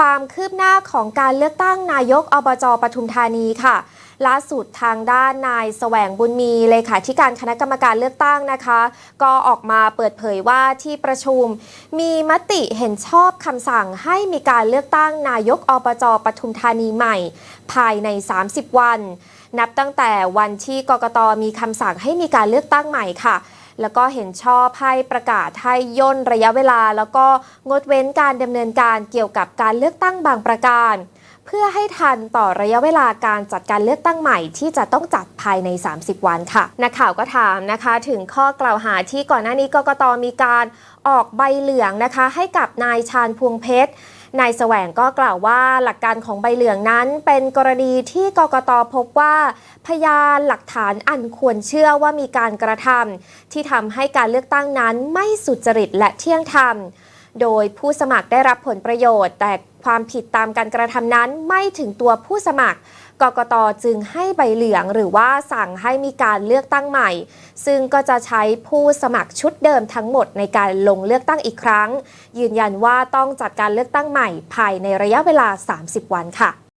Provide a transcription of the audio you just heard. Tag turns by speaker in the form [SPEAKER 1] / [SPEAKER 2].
[SPEAKER 1] ความคืบหน้าของการเลือกตั้งนายกอบจปทุมธานีค่ะ ล่าสุดทางด้านนายแสวงบุญมีเลขาธิการคณะกรรมการเลือกตั้งนะคะ ก็ออกมาเปิดเผยว่าที่ประชุม มีมติเห็นชอบคำสั่งให้มีการเลือกตั้งนายกอบจปทุมธานีใหม่ ภายใน 30 วัน นับตั้งแต่วันที่กกตมีคำสั่งให้มีการเลือกตั้งใหม่ค่ะ แล้วก็เห็นชอบให้ประกาศให้ย่นระยะเวลา แล้วก็งดเว้นการดำเนินการเกี่ยวกับการเลือกตั้งบางประการ เพื่อให้ทันต่อระยะเวลาการจัดการเลือกตั้งใหม่ที่จะต้องจัดภายใน 30 วันค่ะ นักข่าวก็ถามนะคะถึงข้อกล่าวหาที่ก่อนหน้านี้กกตมีการออกใบเหลืองนะคะ ให้กับนายชาญพวงเพชร นายแสวงก็กล่าวว่าหลักการของใบเหลืองนั้น เป็นกรณีที่กกตพบว่า พยานหลักฐานอันควรเชื่อว่ามีการกระทำที่ทำให้การเลือกตั้งนั้นไม่สุจริตและเที่ยงธรรม โดยผู้สมัครได้รับผลประโยชน์ แต่ความผิดตามการกระทำนั้นไม่ถึงตัวผู้สมัครกกตจึงให้ใบเหลืองหรือว่าสั่งให้มีการเลือกตั้งใหม่ ซึ่งก็จะใช้ผู้สมัครชุดเดิมทั้งหมดในการลงเลือกตั้งอีกครั้ง ยืนยันว่าต้องจัดการเลือกตั้งใหม่ภายในระยะเวลา 30 วันค่ะ